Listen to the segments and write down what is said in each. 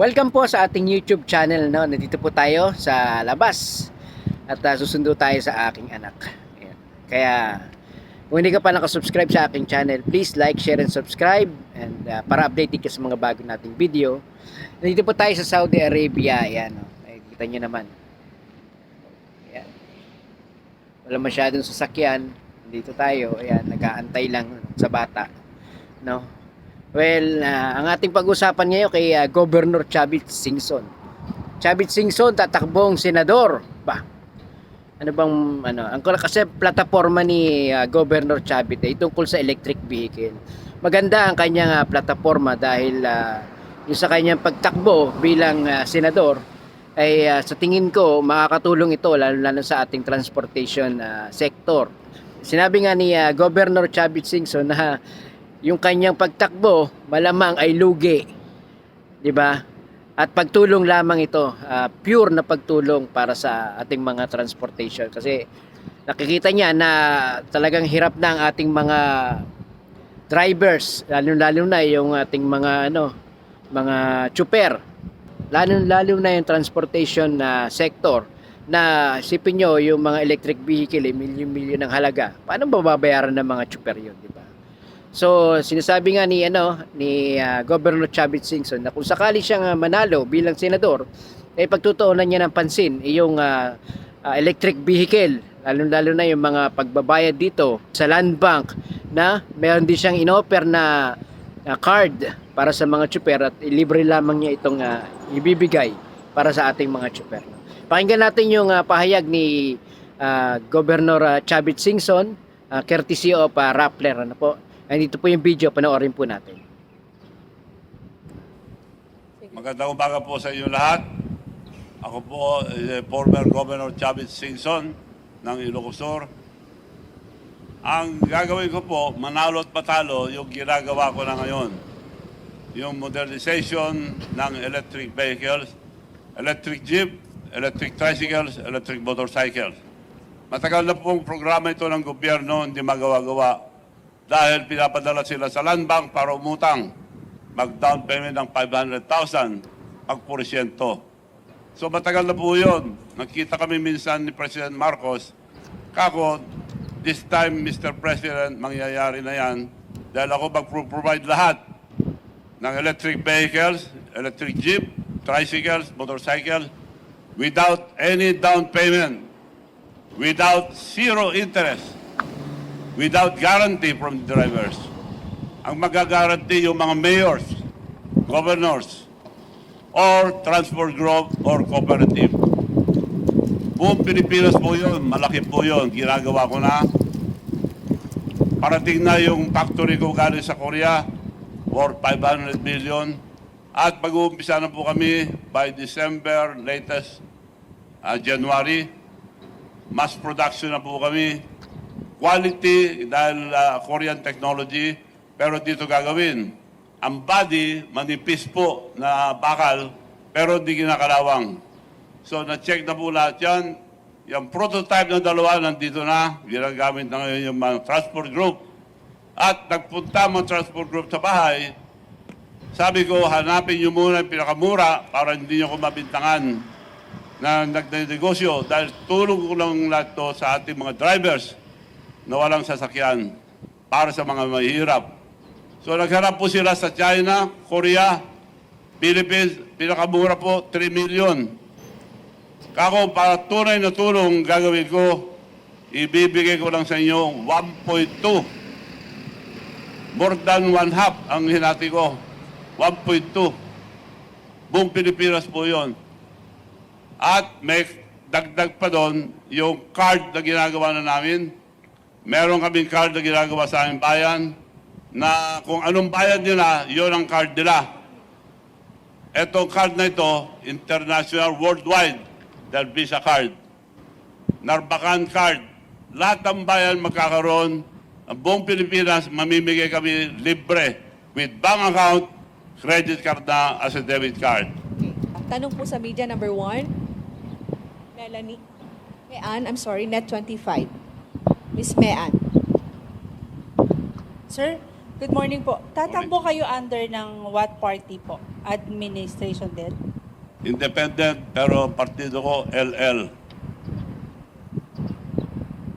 Welcome po sa ating YouTube channel. No? Nandito po tayo sa labas. At uh, susundo tayo sa aking anak. Ayan. Kaya kung hindi ka pa nakasubscribe sa aking channel, please like, share, and subscribe. And uh, para updated ka sa mga bago nating video. Nandito po tayo sa Saudi Arabia. Ayan. No? Nakikita nyo naman. Ayan. Wala masyadong sasakyan. Dito tayo. Ayan. Nag-aantay lang sa bata. No? Well, ah, ang ating pag-usapan ngayon kay ah, Governor Chavit Singson. Chavit Singson tatakbong senador. Ba. Ano bang ano, ang kasi plataforma ni ah, Governor Chavit ay tungkol sa electric vehicle. Maganda ang kanyang ah, plataforma dahil ah, yung sa kanyang pagtakbo bilang ah, senador ay ah, sa tingin ko makakatulong ito lalo lalo sa ating transportation ah, sector. Sinabi nga ni ah, Governor Chavit Singson na yung kanyang pagtakbo malamang ay lugi. 'Di ba? At pagtulong lamang ito, ah, pure na pagtulong para sa ating mga transportation kasi nakikita niya na talagang hirap na ang ating mga drivers, lalo-lalo na yung ating mga ano, mga chuper. Lalo-lalo na yung transportation na sector na sipin nyo yung mga electric vehicle, eh, milyon-milyon ng halaga. Paano bababayaran ng mga chuper yun, di ba? So, sinasabi nga ni ano ni ah, Governor Chavit Singson na kung sakali siyang ah, manalo bilang senador, ay pagtutuunan niya ng pansin yung ah, ah, electric vehicle, lalo-lalo na yung mga pagbabayad dito sa land bank na meron din siyang inoffer na na card para sa mga tsuper at libre lamang niya itong ah, ibibigay para sa ating mga tsuper. Pakinggan natin yung ah, pahayag ni ah, Governor ah, Chavit Singson, uh, courtesy of ah, Rappler. Ano po? Nandito po yung video, panoorin po natin. Magandang umaga po sa inyo lahat. Ako po, eh, former Governor Chavit Singson ng Ilocos Sur. Ang gagawin ko po, manalo at patalo yung ginagawa ko na ngayon. Yung modernization ng electric vehicles, electric jeep, electric tricycles, electric motorcycles. Matagal na pong programa ito ng gobyerno, hindi magawa-gawa. Dahil pinapadala sila sa land bank para umutang. Mag-down payment ng 500,000 pag porsyento. So matagal na po yun. Nakita kami minsan ni President Marcos. Kako, this time, Mr. President, mangyayari na yan. Dahil ako mag-provide lahat ng electric vehicles, electric jeep, tricycles, motorcycles, without any down payment, without zero interest, without guarantee from the drivers. Ang magagaranti yung mga mayors, governors, or transport group or cooperative. Buong Pilipinas po yun, malaki po yun, ginagawa ko na. Parating na yung factory ko galing sa Korea, worth 500 million. At mag-uumpisa na po kami by December, latest uh, January. Mass production na po kami. Quality dahil uh, Korean technology, pero dito gagawin. Ang body, manipis po na bakal, pero hindi kinakalawang. So, na-check na po lahat yan. Yung prototype ng dalawa, nandito na. Ginagamit na ngayon yung mga transport group. At nagpunta mga transport group sa bahay. Sabi ko, hanapin nyo muna yung pinakamura para hindi nyo ko mabintangan na nagnegosyo. Dahil tulong ko lang lahat to sa ating mga drivers na walang sasakyan para sa mga mahihirap. So nagharap po sila sa China, Korea, Philippines, pinakamura po, 3 million. Kako, para tunay na tulong gagawin ko, ibibigay ko lang sa inyo 1.2. More than one half ang hinati ko. 1.2. Buong Pilipinas po yon. At may dagdag pa doon yung card na ginagawa na namin. Meron kaming card na ginagawa sa aming bayan na kung anong bayad nila, yon ang card nila. Etong card na ito, international, worldwide, dahil Visa card. Narbacan card. Lahat ng bayan magkakaroon, ang buong Pilipinas, mamimigay kami libre with bank account, credit card na as a debit card. Tanong po sa media number one. Melanie. Mean, I'm sorry, net 25. Miss Mean. Sir, Good morning po. Tatakbo kayo under ng what party po? Administration din? Independent, pero partido ko, LL.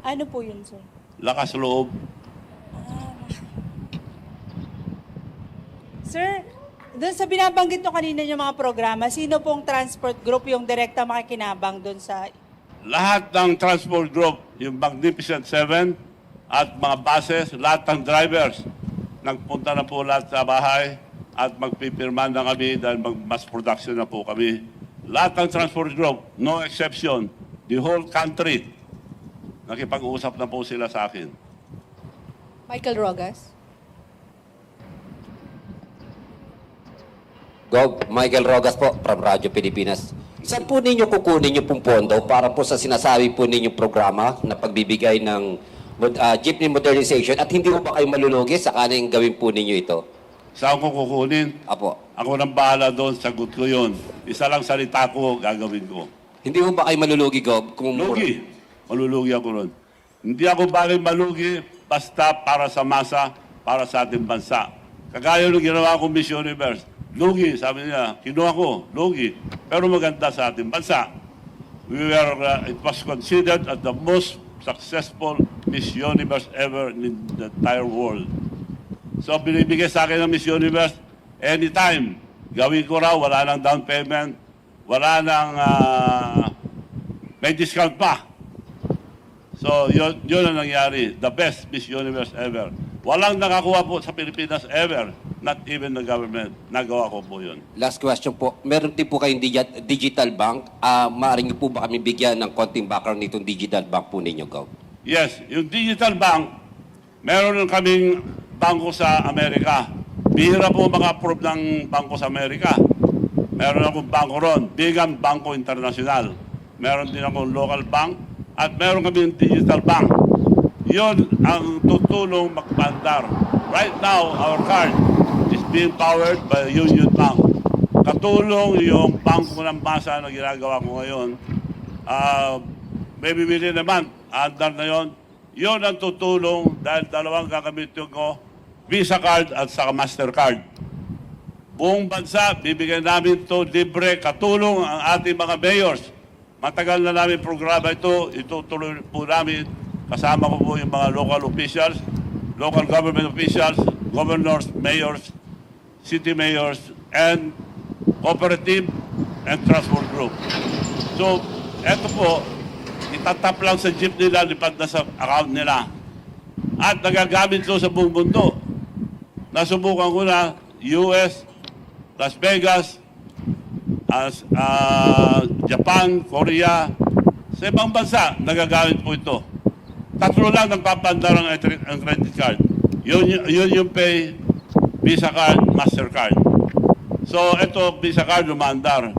Ano po yun, sir? Lakas loob. Sir, doon sa binabanggit nyo kanina yung mga programa, sino pong transport group yung direkta makikinabang doon sa... Lahat ng transport group, yung Magnificent Seven at mga buses, lahat ng drivers, nagpunta na po lahat sa bahay at magpipirman na kami dahil mag-mass production na po kami. Lahat ng transport group, no exception, the whole country, nakipag-usap na po sila sa akin. Michael Rogas. Gov, Michael Rogas po from Radyo Pilipinas. Saan po ninyo kukunin yung pong pondo para po sa sinasabi po ninyong programa na pagbibigay ng ah, jeepney modernization at hindi po ba kayo malulugi sakaling gawin po ninyo ito? Saan ko kukunin? Apo. Ako nang bahala doon, sagot ko yun. Isa lang salita ko, gagawin ko. Hindi po ba kayo malulugi, Gov? Kung Lugi. Malulugi ako ron. Hindi ako bagay malugi basta para sa masa, para sa ating bansa. Kagaya nung ginawa ko Miss Universe. Lugi, sabi niya. Kinuha ko, lugi. Pero maganda sa ating bansa. We were, uh, it was considered as the most successful Miss Universe ever in the entire world. So binibigay sa akin ng Miss Universe anytime. Gawin ko raw, wala nang down payment, wala nang ah, may discount pa. So yun, yun ang nangyari. The best Miss Universe ever. Walang nakakuha po sa Pilipinas ever. Not even the government. Nagawa ko po yun. Last question po. Meron din po kayong digi- digital bank. Ah, maaari niyo po ba kami bigyan ng konting background nitong digital bank po ninyo, Gov? Yes, yung digital bank, meron lang kaming bangko sa Amerika. Bihira po maka-approve ng bangko sa Amerika. Meron akong bangko ron, Bigan Bangko International. Meron din akong local bank at meron kaming digital bank. Yun ang tutulong magpandar. Right now, our card being powered by Union Bank. Katulong yung bangko ng masa na ginagawa ko ngayon. Ah, may bibili naman, andar na yon. Yon ang tutulong dahil dalawang gagamitin ko, Visa card at saka Mastercard. Buong bansa, bibigyan namin to libre, katulong ang ating mga mayors. Matagal na namin programa ito, itutuloy po namin. Kasama ko po yung mga local officials, local government officials, governors, mayors, city mayors, and cooperative and transport group. So, eto po, itatap lang sa jeep nila, lipad na sa account nila. At nagagamit ito sa buong mundo. Nasubukan ko na US, Las Vegas, as, ah, Japan, Korea, sa ibang bansa, nagagamit po ito. Tatlo lang ang, etri- ang credit card. Yun, yun yung pay, Visa card, Mastercard. So, ito, Visa card, lumandar.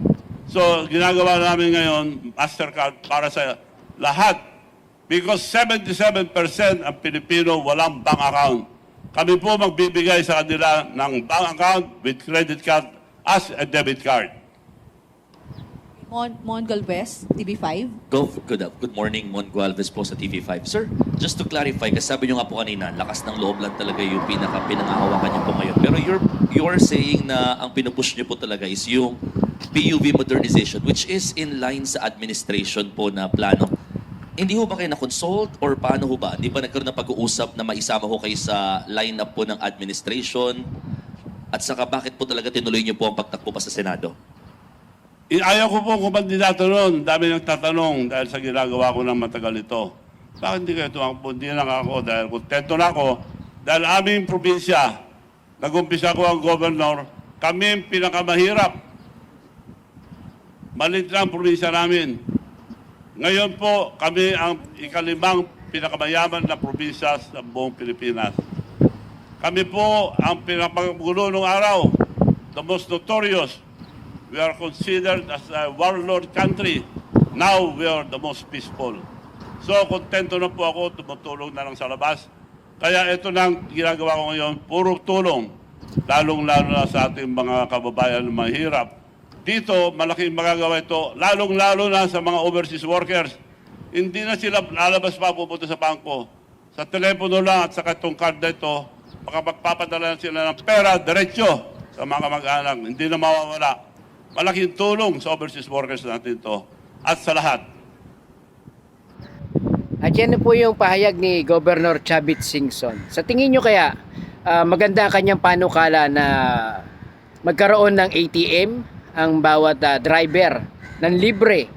So, ginagawa namin ngayon, Mastercard, para sa lahat. Because 77% ang Pilipino walang bank account. Kami po magbibigay sa kanila ng bank account with credit card as a debit card. Mon, Mon Galvez, TV5. Go, good, good morning, Mon Gualvez po sa TV5. Sir, just to clarify, kasi sabi nyo nga po kanina, lakas ng loob lang talaga yung pinaka pinangahawakan nyo po ngayon. Pero you're, you're saying na ang pinupush nyo po talaga is yung PUV modernization, which is in line sa administration po na plano. Hindi ho ba kayo na-consult or paano ho ba? Hindi ba nagkaroon ng pag-uusap na maisama ho kayo sa lineup po ng administration? At saka bakit po talaga tinuloy nyo po ang pagtakbo pa sa Senado? Ayaw ko po kumandidato noon. Dami nagtatanong dahil sa ginagawa ko ng matagal ito. Bakit hindi kayo tumakbo? Hindi lang ako dahil kontento na ako. Dahil aming probinsya, nag-umpisa ko ang governor, kami ang pinakamahirap. Malit lang ang probinsya namin. Ngayon po, kami ang ikalimang pinakamayaman na probinsya sa buong Pilipinas. Kami po ang pinakagulo ng araw, the most notorious. We are considered as a warlord country. Now we are the most peaceful. So, kontento na po ako, tumutulong na lang sa labas. Kaya ito nang ginagawa ko ngayon, puro tulong. Lalong-lalo na sa ating mga kababayan na mahirap. Dito, malaking magagawa ito, lalong-lalo na sa mga overseas workers. Hindi na sila lalabas pa pupunta sa bangko. Sa telepono lang at sa itong card na ito, makapagpapadala sila ng pera diretsyo sa mga kamag-anak. Hindi na mawawala. Malaking tulong sa overseas workers natin to at sa lahat. At yan po yung pahayag ni Governor Chavit Singson. Sa tingin nyo kaya, ah, maganda ang kanyang panukala na magkaroon ng ATM ang bawat ah, driver ng libre.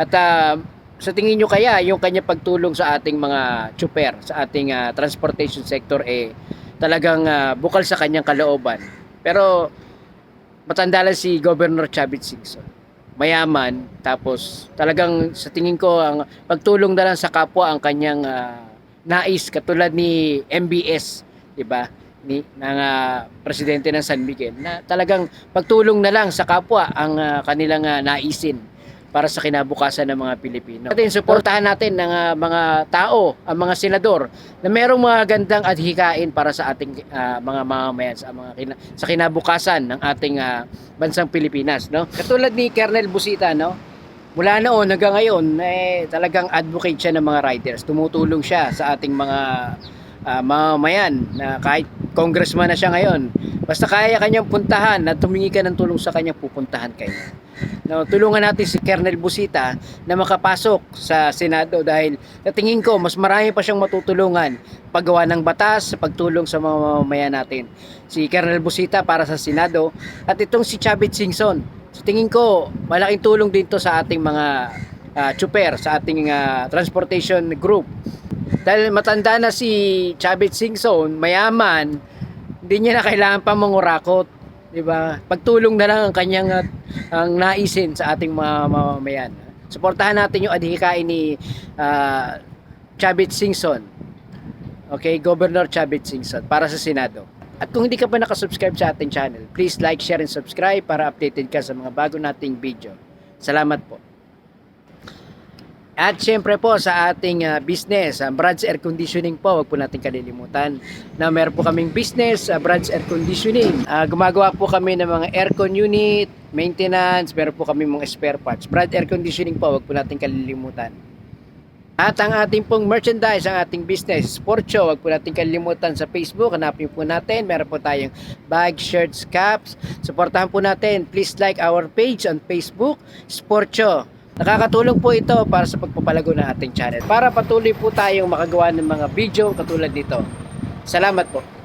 At ah, sa tingin nyo kaya, yung kanyang pagtulong sa ating mga chuper, sa ating ah, transportation sector, eh talagang ah, bukal sa kanyang kalooban. Pero matanda lang si Governor Chavit Singson. Mayaman tapos talagang sa tingin ko ang pagtulong na lang sa kapwa ang kanyang ah, nais katulad ni MBS di ba? Ni ng ah, presidente ng San Miguel na talagang pagtulong na lang sa kapwa ang ah, kanilang ah, naisin para sa kinabukasan ng mga Pilipino. Natin suportahan natin ng ah, mga tao, ang mga senador na merong mga gandang adhikain para sa ating ah, mga mamamayan sa mga kina- sa kinabukasan ng ating ah, bansang Pilipinas, no? Katulad ni Colonel Busita, no? Mula noon hanggang ngayon, eh, talagang advocate siya ng mga riders. Tumutulong siya sa ating mga ah, mamamayan na kahit congressman na siya ngayon. Basta kaya kanyang puntahan at tumingi ka ng tulong sa kanya, pupuntahan kayo. No, tulungan natin si Colonel Busita na makapasok sa Senado dahil sa tingin ko mas marami pa siyang matutulungan paggawa ng batas sa pagtulong sa mga mamamayan natin. Si Colonel Busita para sa Senado at itong si Chavit Singson. Sa tingin ko malaking tulong din to sa ating mga ah, chuper, sa ating ah, transportation group. Dahil matanda na si Chavit Singson, mayaman, hindi niya na kailangan pa mangurakot. 'di ba? Pagtulong na lang ang kanyang at ang naisin sa ating mga mamamayan. Suportahan natin yung adhikain ni ah, Chavit Singson. Okay, Governor Chavit Singson para sa Senado. At kung hindi ka pa nakasubscribe sa ating channel, please like, share, and subscribe para updated ka sa mga bago nating video. Salamat po. At syempre po sa ating ah, business, ang Brad's Air Conditioning po, wag po natin kalilimutan na meron po kaming business, uh, Brad's Air Conditioning. Ah, gumagawa po kami ng mga aircon unit, maintenance, meron po kami mga spare parts. Brad Air Conditioning po, wag po natin kalilimutan. At ang ating pong merchandise, ang ating business, Sport Show, wag po natin kalilimutan sa Facebook. Hanapin po natin. Meron po tayong bag, shirts, caps. Supportahan po natin. Please like our page on Facebook, Sport Show. Nakakatulong po ito para sa pagpapalago ng ating channel. Para patuloy po tayong makagawa ng mga video katulad nito. Salamat po.